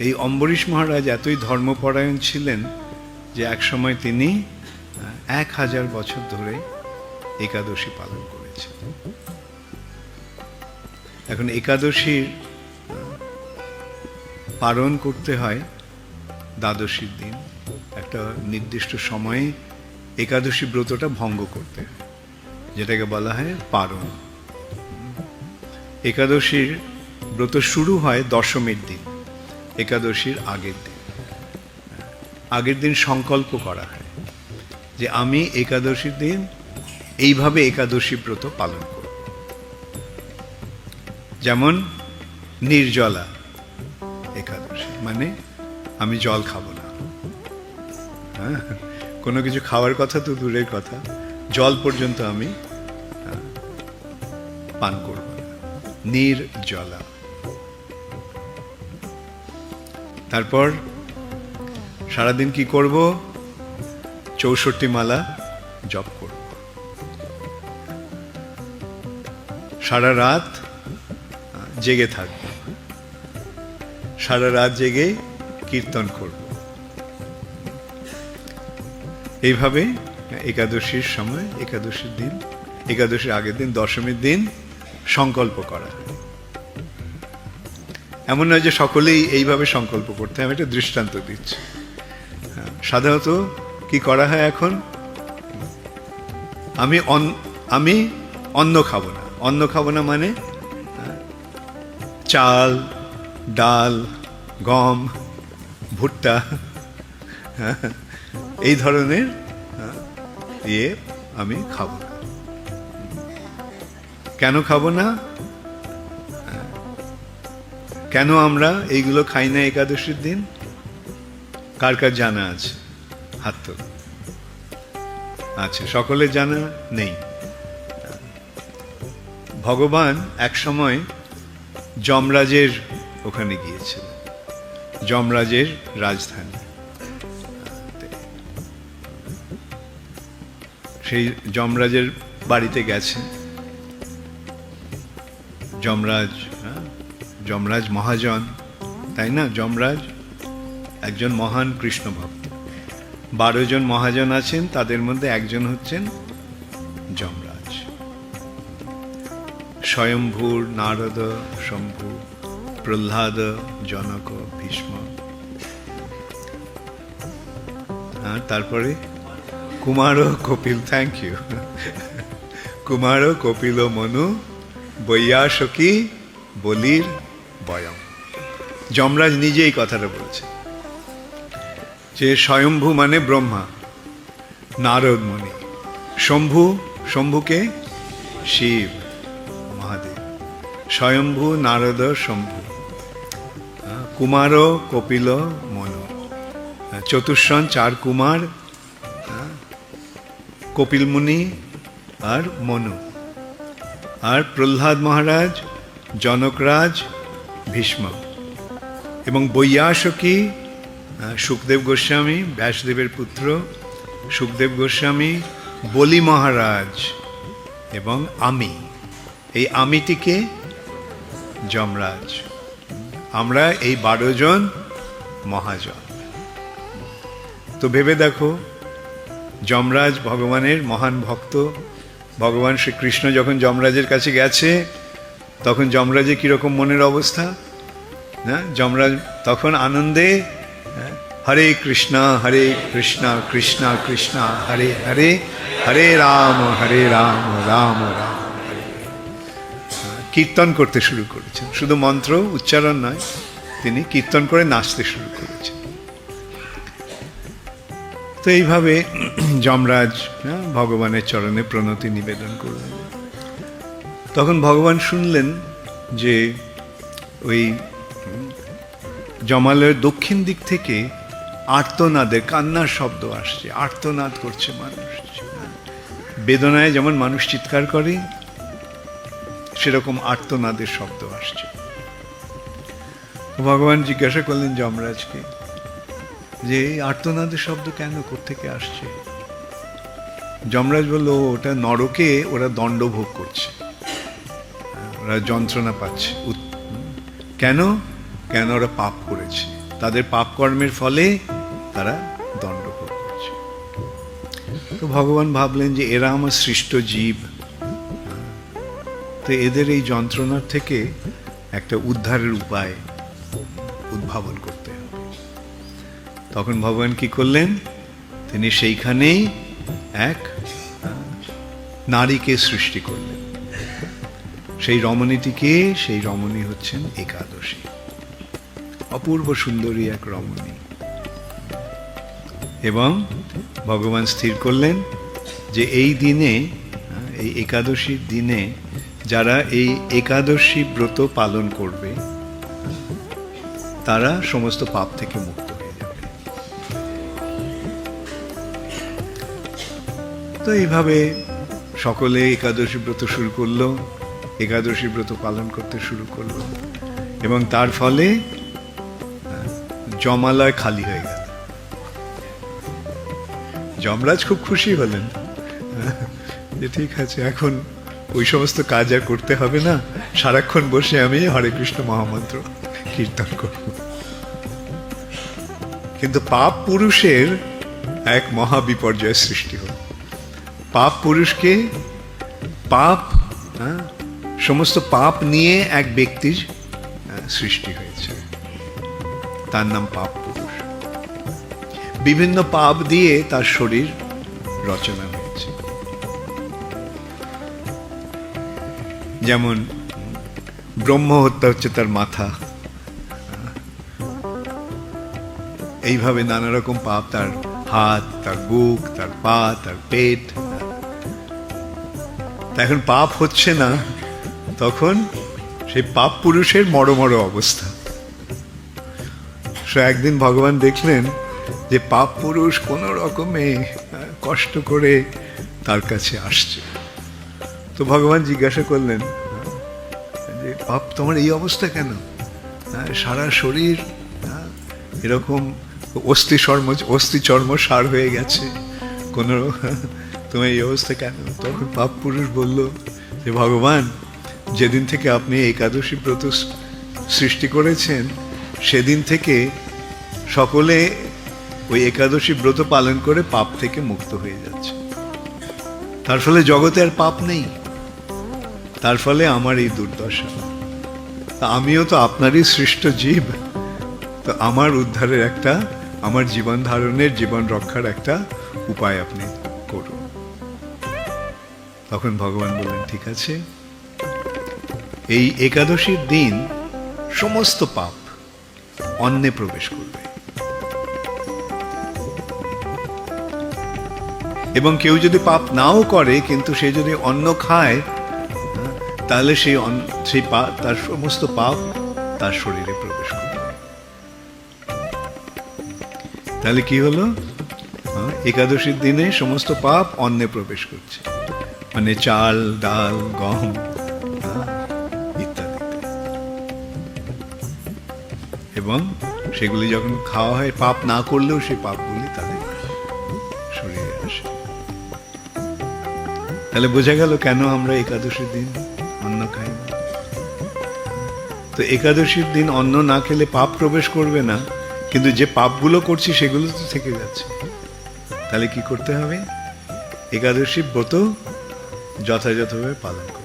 এই অম্বরীশ মহারাজ এতই ধর্মপরায়ণ ছিলেন যে একসময় তিনি এক হাজার বছর ধরে একাদশী পালন করেছেন। এখন একাদশীর পালন করতে হয় দ্বাদশীর দিন। একটা নির্দিষ্ট সময়ে একাদশী ব্রতটা ভঙ্গ করতে যেটাকে বলা হয় পারণ। একাদশীর ব্রত শুরু হয় দশমীর দিন। একাদশীর আগের দিন। আগের দিন সংকল্প করা হয় যে আমি একাদশীর দিন এইভাবে একাদশী ব্রত পালন করব। যেমন নির্জলা একাদশী মানে আমি জল খাব না। হ্যাঁ কোনো কিছু খাওয়ার কথা তো দূরের কথা, জল পর্যন্ত আমি পান করব না। নির্জলা। তারপর সারাদিন কি করব? চৌষট্টি মালা জপ করব। সারা রাত জেগে থাকব। সারা রাত জেগে কীর্তন করব। এইভাবে একাদশীর সময়, একাদশীর দিন, একাদশীর আগের দিন, দশমীর দিন সংকল্প করা। এমন নয় যে সকলেই এইভাবে সংকল্প করতে আমি একটা দৃষ্টান্ত দিচ্ছি। সাধারণত কি করা হয় এখন? আমি আমি অন্ন খাব না। অন্ন খাব না মানে চাল, ডাল, গম, ভুট্টা, এই ধরনের ইয়ে আমি খাব না। কেন খাব না? কেন আমরা এইগুলো খাই না একাদশীর দিন? কার কার জানা আছে? হাত তোল। আচ্ছা সকলের জানা নেই। ভগবান এক সময় যমরাজের ওখানে গিয়েছিল। যমরাজের রাজধানী। সেই যমরাজের বাড়িতে গেছেন। যমরাজ যমরাজ মহাজন, তাই না? যমরাজ, একজন মহান কৃষ্ণ ভক্ত। বারো জন মহাজন আছেন, তাদের মধ্যে একজন হচ্ছেন যমরাজ। স্বয়ম্ভূর নারদ, শম্ভু, প্রহ্লাদ, জনক, ভীষ্ম। হ্যাঁ তারপরে? কুমার ও কপিল থ্যাংক ইউ কুমার ও কপিল মনু বৈয়াসকি বলির বয়ম। যমরাজ নিজে এই কথাটা বলছে। যে স্বয়ম্ভু মানে ব্রহ্মা নারদ মুনি শম্ভু শম্ভুকে শিব মহাদেব। স্বয়ম্ভু নারদ শম্ভু। আহ, কুমার কপিল মনু। আহ, চতুর্শন চার কুমার। আহ, কপিল মুনি আর মনু। আর প্রহ্লাদ মহারাজ জনকরাজ ভীষ্ম। এবং বৈয়াসকি সুখদেব গোস্বামী, ব্যাসদেবের পুত্র, সুখদেব গোস্বামী, বলি মহারাজ এবং আমি। এই আমিটিকে যমরাজ। আমরা এই বারো জন মহাজন। তো ভেবে দেখো, যমরাজ ভগবানের মহান ভক্ত। ভগবান শ্রীকৃষ্ণ যখন যমরাজের কাছে গেছে তখন যমরাজের কীরকম মনের অবস্থা? হ্যাঁ যমরাজ তখন আনন্দে হ্যাঁ, হরে কৃষ্ণ হরে কৃষ্ণ কৃষ্ণ কৃষ্ণ হরে হরে হরে রাম হরে রাম রাম রাম। কীর্তন করতে শুরু করেছেন। শুধু মন্ত্র উচ্চারণ নয় তিনি কীর্তন করে নাচতে শুরু করেছেন। তো এইভাবে যমরাজ হ্যাঁ, ভগবানের চরণে প্রণতি নিবেদন করলেন। তখন ভগবান শুনলেন যে ওই জমালয়ের দক্ষিণ দিক থেকে আর্তনাদের কান্নার শব্দ আসছে, আর্তনাদ করছে মানুষ। বেদনায় যেমন মানুষ চিৎকার করে, সেরকম আর্তনাদের শব্দ আসছে। ভগবান জিজ্ঞাসা করলেন যমরাজকে যে এই আর্তনাদের শব্দ কেন থেকে আসছে? যমরাজ বলল ওটা নরকে ওরা দণ্ড ভোগ করছে। যন্ত্রণা পাচ্ছে। কেন? কেন ওরা পাপ করেছে? তাদের পাপ কর্মের ফলে তারা দণ্ড করছে। তো ভগবান ভাবলেন যে এরা আমার সৃষ্ট জীব। তো এদের এই যন্ত্রণার থেকে একটা উদ্ধারের উপায় উদ্ভাবন করতে হবে। তখন ভগবান কি করলেন? তিনি সেইখানেই এক নারীকে সৃষ্টি করলেন। সেই রমণীটিকে সেই রমণী হচ্ছেন একাদশী। অপূর্ব সুন্দরী এক রমণী। এবং ভগবান স্থির করলেন যে এই দিনে, এই একাদশীর দিনে যারা এই একাদশী ব্রত পালন করবে, তারা সমস্ত পাপ থেকে মুক্ত হয়ে যাবে। তো এইভাবে সকলে একাদশী ব্রত শুরু করল। একাদশী ব্রত পালন করতে শুরু করল। এবং তার ফলে জমালয় খালি হয়ে গেল। যমরাজ খুব খুশি হলেন। যে ঠিক আছে এখন ওই সমস্ত কাজ আর করতে হবে না। সারাক্ষণ বসে আমি হরে কৃষ্ণ মহামন্ত্র কীর্তন করব। কিন্তু পাপ পুরুষের এক মহা বিপর্যয়ের সৃষ্টি হল। পাপ পুরুষকে পাপ হ্যাঁ, সমস্ত পাপ নিয়ে এক ব্যক্তির সৃষ্টি হয়েছে। তার নাম পাপ পুরুষ। বিভিন্ন পাপ দিয়ে তার শরীর রচনা হয়েছে। যেমন, ব্রহ্ম হত্যা হচ্ছে তার মাথা। এইভাবে নানা রকম পাপ, তার হাত, তার বুক, তার পা, তার পেট। তা এখন পাপ হচ্ছে না তখন সেই পাপ পুরুষের মরো মরো অবস্থা। সো একদিন ভগবান দেখলেন যে পাপ পুরুষ কোনো রকমে কষ্ট করে তার কাছে আসছে। তো ভগবান জিজ্ঞাসা করলেন, যে পাপ তোমার এই অবস্থা কেন? সারা শরীর, এরকম অস্থি চর্ম অস্থি চর্ম সার হয়ে গেছে। কোনো তোমার এই অবস্থা কেন? তখন পাপ পুরুষ বলল, যে ভগবান যেদিন থেকে আপনি একাদশী ব্রত সৃষ্টি করেছেন, সেদিন থেকে সকলে ওই একাদশী ব্রত পালন করে পাপ থেকে মুক্ত হয়ে যাচ্ছে। তার ফলে জগতে আর পাপ নেই। তার ফলে আমার এই দুর্দশা। তা আমিও তো আপনারই সৃষ্ট জীব। তো আমার উদ্ধারের একটা, আমার জীবন ধারণের, জীবন রক্ষার একটা উপায় আপনি করুন। তখন ভগবান বললেন, ঠিক আছে এই একাদশীর দিন সমস্ত পাপ অন্নে প্রবেশ করবে। এবং কেউ যদি পাপ নাও করে, কিন্তু সে যদি অন্ন খায়, তাহলে সেই সেই পা, তার সমস্ত পাপ তার শরীরে প্রবেশ করবে। তাহলে কি হলো? একাদশীর দিনে সমস্ত পাপ অন্নে প্রবেশ করছে। মানে চাল, ডাল, গম এবং সেগুলি যখন খাওয়া হয়, পাপ না করলেও সেই পাপগুলি তাদের শরীরে আসে। তাহলে বোঝা গেল কেন আমরা একাদশীর দিন অন্ন খাই না? তো একাদশীর দিন অন্ন না খেলে পাপ প্রবেশ করবে না, কিন্তু যে পাপগুলো করছি সেগুলো তো থেকে যাচ্ছে। তাহলে কি করতে হবে? একাদশী ব্রত যথাযথভাবে পালন হবে।